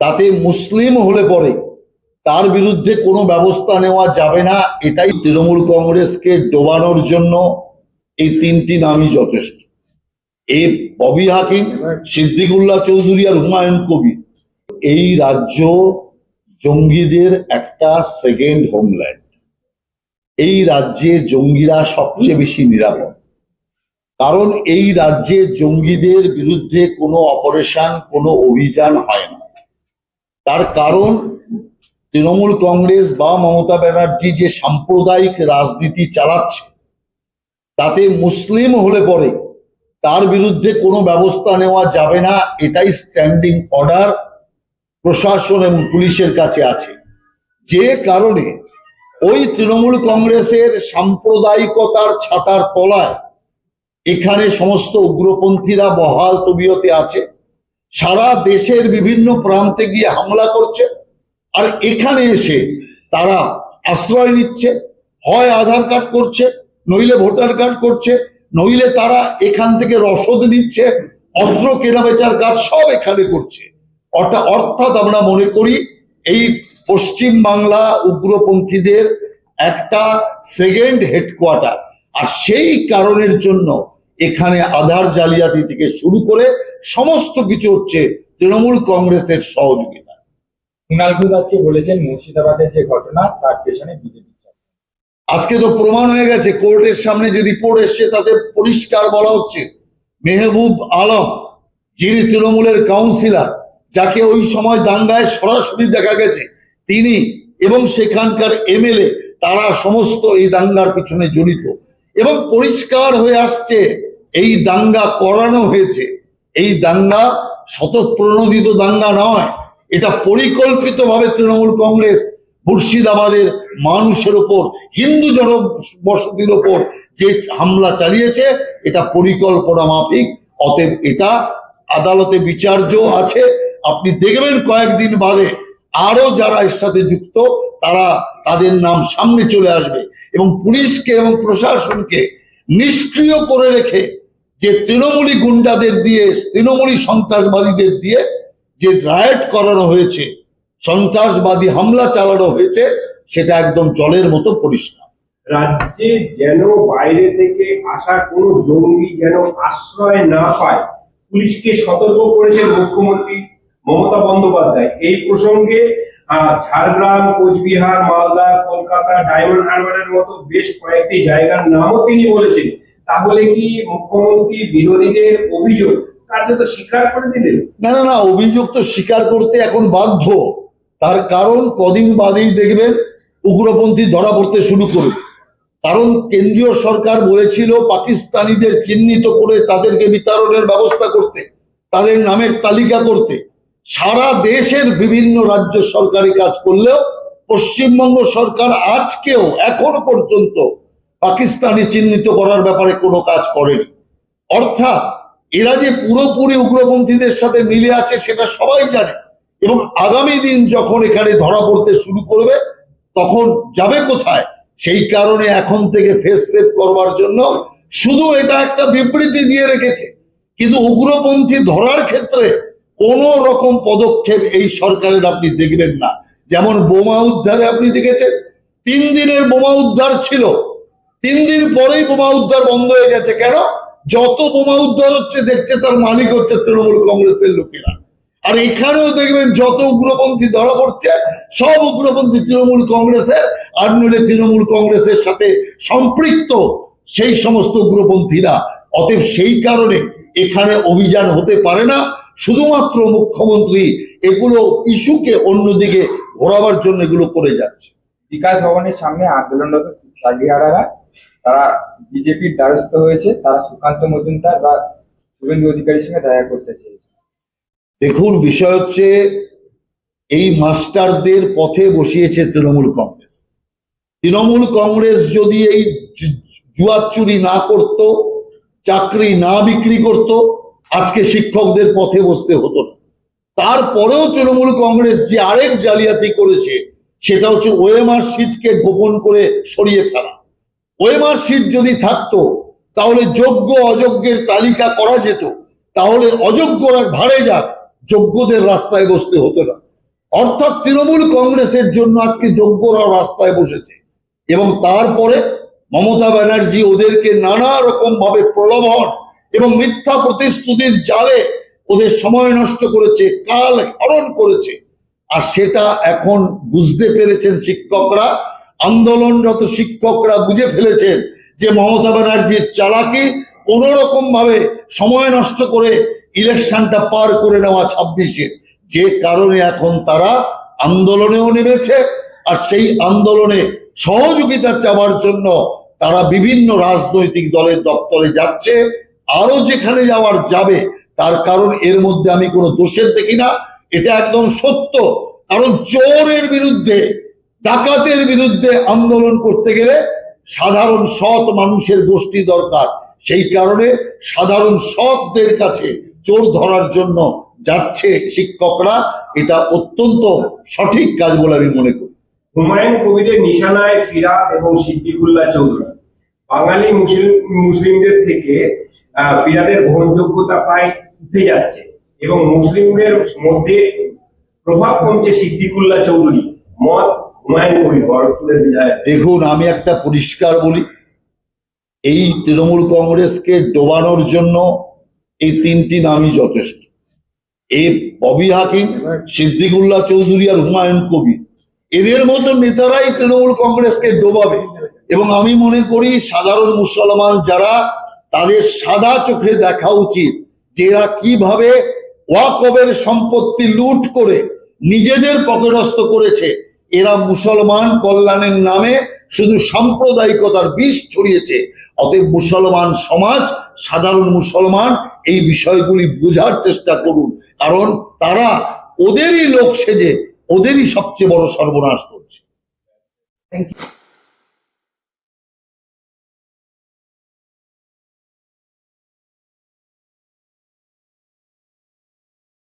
তাতে মুসলিম হলে পরে তার বিরুদ্ধে কোনো ব্যবস্থা নেওয়া যাবে না। এটাই তৃণমূল কংগ্রেসকে ডোবানোর জন্য এই তিনটি নামই যথেষ্ট। এই ববি হাকিম, সিদ্দিকুল্লাহ চৌধুরী আর হুমায়ুন কবির। এই রাজ্য জঙ্গিদের একটা সেকেন্ড হোমল্যান্ড এই রাজ্যে জঙ্গিরা সবচেয়ে বেশি নিরাপদ। কারণ এই রাজ্যে জঙ্গিদের বিরুদ্ধে কোনো অপারেশন, কোনো অভিযান হয় না। তার কারণ, তৃণমূল কংগ্রেস বা মমতা ব্যানার্জি যে সাম্প্রদায়িক রাজনীতি চালাচ্ছে, তাতে মুসলিম হলে পরে তার বিরুদ্ধে কোনো ব্যবস্থা নেওয়া যাবে না, এটাই স্ট্যান্ডিং অর্ডার প্রশাসন এবং পুলিশের কাছে আছে। যে কারণে ওই তৃণমূল কংগ্রেসের সাম্প্রদায়িকতার ছাতার তলায় এখানে সমস্ত উগ্রপন্থীরা বহাল তবিয়তে আছে। সারা দেশের বিভিন্ন প্রান্তে গিয়ে হামলা করছে। আর এখানে এসে তারা আশ্রয় নিচ্ছে, হয় আধার কার্ড করছে, নইলে ভোটার কার্ড করছে, নইলে তারা এখান থেকে রসদ নিচ্ছে, অস্ত্র কেনা বেচার কাজ সব এখানে করছে। অর্থাৎ আমরা মনে করি এই পশ্চিম বাংলা উগ্রপন্থীদের একটা সেকেন্ড হেডকোয়ার্টার আর সেই কারণের জন্য এখানে আধার জালিয়াতি থেকে শুরু করে সমস্ত কিছু হচ্ছে তৃণমূল কংগ্রেসের সহযোগিতা। কুণাল ঘোষ আজকে বলেছেন মুর্শিদাবাদের যে ঘটনা তার পেছনে বিজেপি আজকে তো প্রমাণ হয়ে গেছে কোর্টের সামনে যে রিপোর্ট এসছে তাতে পরিষ্কার বলা হচ্ছে মেহবুব আলম যিনি তৃণমূলের কাউন্সিলর যাকে ওই সময় দাঙ্গায় সরাসরি দেখা গেছে তিনি এবং সেখানকার এমএলএ তারা সমস্ত এই দাঙ্গার পিছনে জড়িত এবং পরিষ্কার হয়ে আসছে। এই দাঙ্গা করানো হয়েছে। এই দাঙ্গা শতপ্রণোদিত দাঙ্গা নয়। এটা পরিকল্পিতভাবে তৃণমূল কংগ্রেস মুর্শিদাবাদের মানুষের ওপর, হিন্দু জনবসতির ওপর যে হামলা চালিয়েছে, এটা পরিকল্পনা মাফিক। অতএব এটা আদালতে বিচার্য আছে। আপনি দেখবেন কয়েকদিন বাদে আরও যারা এর সাথে যুক্ত, তারা তাদের নাম সামনে চলে আসবে এবং পুলিশকে এবং প্রশাসনকে নিষ্ক্রিয় করে রেখে যে তৃণমূলী গুন্ডাদের দিয়ে, তৃণমূলী সন্ত্রাসবাদীদের দিয়ে যে রায়ট করানো হয়েছে, সন্ত্রাসবাদী হামলা চালানো হয়েছে, সেটা একদম জলের মতো পরিষ্কার। রাজ্যে যেন বাইরে থেকে আসা কোনো জঙ্গি যেন আশ্রয় না পায়, পুলিশকে সতর্ক করেছেন মুখ্যমন্ত্রী মমতা বন্দ্যোপাধ্যায়। এই প্রসঙ্গে ঝাড়গ্রাম, কোচবিহার, মালদা, কলকাতা, ডায়মন্ড হারবারের মতো বেশ কয়েকটি জায়গার নামও তিনি বলেছেন। তাহলে কি মুখ্যমন্ত্রী বিরোধীদের অভিযোগ কার্যত স্বীকার করে দিলেন না না না, অভিযোগ তো স্বীকার করতে এখন বাধ্য। তার কারণ কদিন বাদেই দেখবেন উগ্রপন্থী ধরা পড়তে শুরু করবে। কারণ কেন্দ্রীয় সরকার বলেছিল পাকিস্তানিদের চিহ্নিত করে তাদেরকে বিতরণের ব্যবস্থা করতে, তাদের নামের তালিকা করতে। সারা দেশের বিভিন্ন রাজ্য সরকারি কাজ করলেও পশ্চিমবঙ্গ সরকার আজকেও, এখনও পর্যন্ত পাকিস্তানি চিহ্নিত করার ব্যাপারে কোনো কাজ করেনি। অর্থাৎ এরা যে পুরোপুরি উগ্রপন্থীদের সাথে মিলে আছে সেটা সবাই জানে এবং আগামী দিন যখন এখানে ধরা পড়তে শুরু করবে, তখন যাবে কোথায়? সেই কারণে এখন থেকে ফেস করবার জন্য শুধু এটা একটা বিবৃতি দিয়ে রেখেছে। কিন্তু উগ্রপন্থী ধরার ক্ষেত্রে কোন রকম পদক্ষেপ এই সরকারের আপনি দেখবেন না। যেমন বোমা উদ্ধারে আপনি দেখেছেন, তিন দিনের বোমা উদ্ধার ছিল তিন দিন পরেই বোমা উদ্ধার বন্ধ হয়ে গেছে। কেন? যত বোমা উদ্ধার হচ্ছে, দেখছে তার মালিক হচ্ছে তৃণমূল কংগ্রেসের লোকেরা। আর এখানেও দেখবেন যত উগ্রপন্থী ধরা পড়ছে, সব উগ্রপন্থী তৃণমূল কংগ্রেসের, আর নইলে তৃণমূল কংগ্রেসের সাথে সম্পৃক্ত সেই সমস্ত উগ্রপন্থীরা। অতএব সেই কারণে এখানে অভিযান হতে পারে না। শুধুমাত্র মুখ্যমন্ত্রী এগুলো ইস্যুকে অন্যদিকে ঘোরাবার জন্য এগুলো করে যাচ্ছে। বিকাশ ভবনের সামনে আন্দোলনরত তারা বিজেপির দ্বারস্থ হয়েছে, তারা সুকান্ত মজুমদার বা শুভেন্দু অধিকারীর সঙ্গে দেখা করতে চেয়েছে। দেখুন, বিষয় হচ্ছে এই মাস্টারদের পথে বসিয়েছে তৃণমূল কংগ্রেস। তৃণমূল কংগ্রেস যদি এই জুয়ার চুরি না করত, চাকরি না বিক্রি করত, আজকে শিক্ষকদের পথে বসতে হতো না। তারপরেও তৃণমূল কংগ্রেস যে আরেক জালিয়াতি করেছে, সেটা হচ্ছে ওএমআর সিটকে গোপন করে সরিয়ে ফেলা। ওএমআর সিট যদি থাকতো, তাহলে যোগ্য অযোগ্যের তালিকা করা যেত। তাহলে অযোগ্যরা ভাড়ে যাক, যোগ্যদের রাস্তায় বসতে হতো না। অর্থাৎ তৃণমূল কংগ্রেসের জন্য আজকে যোগ্যরা রাস্তায় বসেছে। এবং তারপরে মমতা ব্যানার্জি ওদেরকে নানা রকম ভাবে প্রলোভন এবং মিথ্যা প্রতিশ্রুতির জালে ওদের সময় নষ্ট করেছে, কাল হরণ করেছে। আর সেটা এখন বুঝতে পেরেছেন শিক্ষকরা আন্দোলনরত শিক্ষকরা বুঝে ফেলেছেন যে মমতা ব্যানার্জির চালাকি কোন রকম ভাবে সময় নষ্ট করে ইলেকশনটা পার করে নেওয়া ছাব্বিশে। যে কারণে এখন তারা আন্দোলনেও নেমেছে আর সেই আন্দোলনে সহযোগিতা চাওয়ার জন্য তারা বিভিন্ন রাজনৈতিক দলের দপ্তরে যাচ্ছে। আরও যেখানে যাওয়ার যাবে, তার কারণ এর মধ্যে আমি কোনো দোষের দেখি না। এটা একদম সত্য। কারণ চোরের বিরুদ্ধে ডাকাতের বিরুদ্ধে আন্দোলন করতে গেলে সাধারণ সৎ মানুষের গোষ্ঠী দরকার। সেই কারণে সাধারণ সৎদের কাছে চোর ধরার জন্য যাচ্ছে শিক্ষকরা, এটা অত্যন্ত সঠিক কাজ বলে আমি মনে করি। হুমায়ুন কবিরের নিশানায় ফিরাদ এবং সিদ্দিকুল্লাহ চৌধুরী। বাঙালি মুসলিম, মুসলিমদের থেকে ফিরাদের গ্রহণযোগ্যতা প্রায় উঠে যাচ্ছে এবং মুসলিমদের মধ্যে প্রভাব কমছে সিদ্দিকুল্লাহ চৌধুরী মত দেখুন, আমি একটা পরিষ্কার বলি, এই তৃণমূল কংগ্রেসকে ডোবানোর জন্য এই তিনটি নামই যথেষ্ট। এই ববি হাকিম, সিদ্দিকুল্লাহ চৌধুরী আর হুমায়ুন কবির। এদের মতো নেতারাই তৃণমূল কংগ্রেসকে ডোবাবে। এবং আমি মনে করি, সাধারণ মুসলমান যারা, তাদের সাদা চোখে দেখা উচিত যে এরা কীভাবে ওয়াকবের সম্পত্তি লুট করে নিজেদের পকেটস্থ করেছে। এরা মুসলমান কল্যাণের নামে শুধু সাম্প্রদায়িকতার বিষ ছড়িয়েছে। অতএব মুসলমান সমাজ, সাধারণ মুসলমান, এই বিষয়গুলি বোঝার চেষ্টা করুন। কারণ তারা ওদেরই লোক সেজে ওদেরই সবচেয়ে বড় সর্বনাশ করছে। Thank you